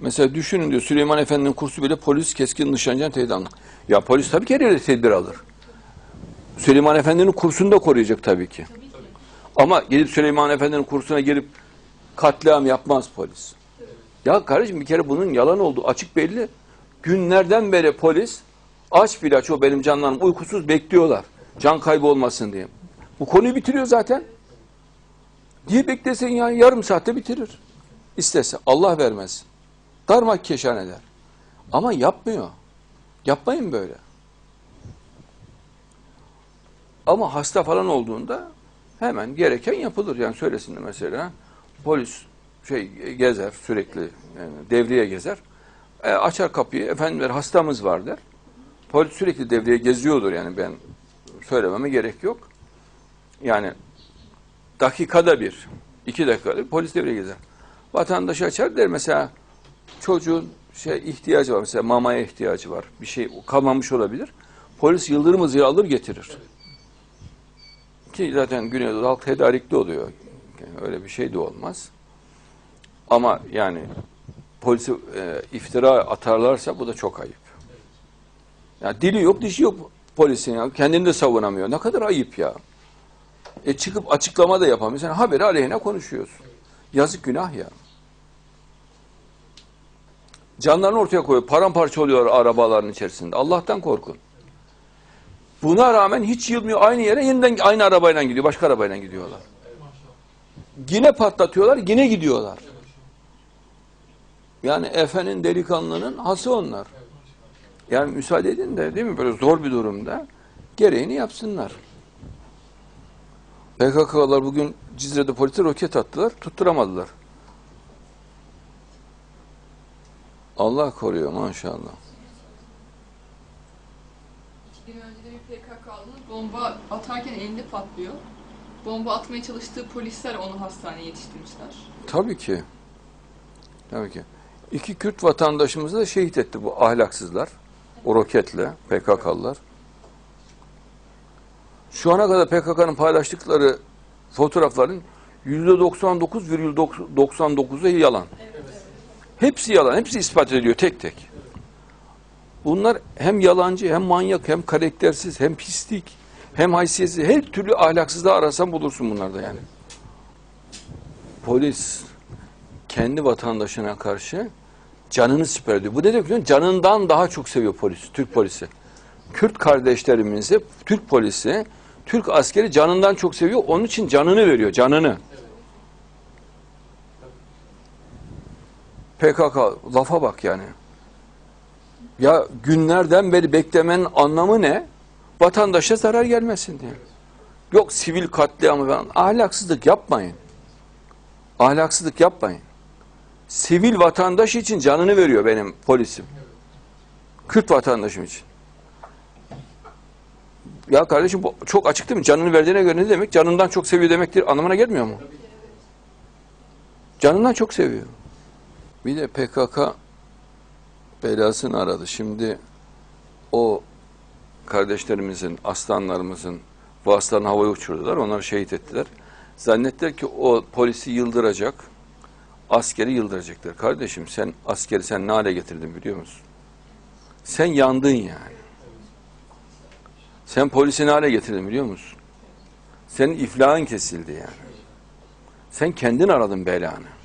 Mesela düşünün diyor Süleyman Efendi'nin kursu bile polis keskin nişancıdan tedbir alır. Ya polis tabii ki her yerde tedbir alır. Süleyman Efendi'nin kursunu da koruyacak tabii ki. Ama gelip Süleyman Efendi'nin kursuna gelip katliam yapmaz polis. Ya kardeşim bir kere bunun yalan olduğu açık belli. Günlerden beri polis aç bile aç o benim canlarım uykusuz bekliyorlar. Can kaybı olmasın diye. Bu konuyu bitiriyor zaten. Diye beklesin ya yarım saatte bitirir. İstese Allah vermez. Darmak keşan eder. Ama yapmıyor. Yapmayın böyle. Ama hasta falan olduğunda hemen gereken yapılır. Yani söylesin de mesela polis şey gezer sürekli yani devreye gezer. E, açar kapıyı efendim hastamız var der. Polis sürekli devreye geziyordur yani ben söylememe gerek yok. Yani dakikada bir, iki dakikada bir polis devreye gezer. Vatandaş açar der mesela çocuğun şey ihtiyacı var mesela mamaya ihtiyacı var. Bir şey kalmamış olabilir. Polis yıldırım hızıyla alır getirir. Ki zaten Güneydoğu halk tedarikli oluyor. Yani öyle bir şey de olmaz. Ama yani polisi e, iftira atarlarsa bu da çok ayıp. Ya dili yok, dişi yok polisin ya. Kendini de savunamıyor. Ne kadar ayıp ya. E çıkıp açıklama da yapamıyor. Sen haberi aleyhine konuşuyorsun. Yazık günah ya. Canlarını ortaya koyuyor. Paramparça oluyor arabaların içerisinde. Allah'tan korkun. Buna rağmen hiç yılmıyor. Aynı yere yeniden aynı arabayla gidiyor. Başka arabayla gidiyorlar. Yine patlatıyorlar. Yine gidiyorlar. Yani Efe'nin delikanlının hası onlar. Yani müsaade edin de değil mi böyle zor bir durumda gereğini yapsınlar. PKK'lar bugün Cizre'de polise roket attılar, tutturamadılar. Allah koruyor maşallah. İki gün önce de bir PKK'lının bomba atarken elinde patlıyor. Bomba atmaya çalıştığı polisler onu hastaneye yetiştirmişler. Tabii ki. Tabii ki. İki Kürt vatandaşımızı da şehit etti bu ahlaksızlar. O roketle PKK'lılar. Şu ana kadar PKK'nın paylaştıkları fotoğrafların %99,99'u yalan. Hepsi yalan. Hepsi ispat ediliyor tek tek. Bunlar hem yalancı, hem manyak, hem karaktersiz, hem pislik, hem haysiyetsiz. Her türlü ahlaksızlığı arasan bulursun bunlarda yani. Polis kendi vatandaşına karşı canını siper ediyor. Bu ne demek biliyor? Canından daha çok seviyor polis, Türk polisi. Kürt kardeşlerimizi, Türk polisi, Türk askeri canından çok seviyor. Onun için canını veriyor, canını. PKK, lafa bak yani. Ya günlerden beri beklemenin anlamı ne? Vatandaşa zarar gelmesin diye. Yok sivil katliamı falan. Ahlaksızlık yapmayın. Ahlaksızlık yapmayın. Sivil vatandaş için canını veriyor benim polisim. Kürt vatandaşım için. Ya kardeşim bu çok açık değil mi? Canını verdiğine göre ne demek? Canından çok seviyor demektir. Anlamına gelmiyor mu? Canından çok seviyor. Bir de PKK belasını aradı. Şimdi o kardeşlerimizin, aslanlarımızın vasıtalarını havaya uçurdular. Onları şehit ettiler. Zannettiler ki o polisi yıldıracak, askeri yıldıracaklar. Kardeşim sen askeri sen ne hale getirdin biliyor musun? Sen yandın yani. Sen polisi ne hale getirdin biliyor musun? Senin iflahın kesildi yani. Sen kendin aradın belanı.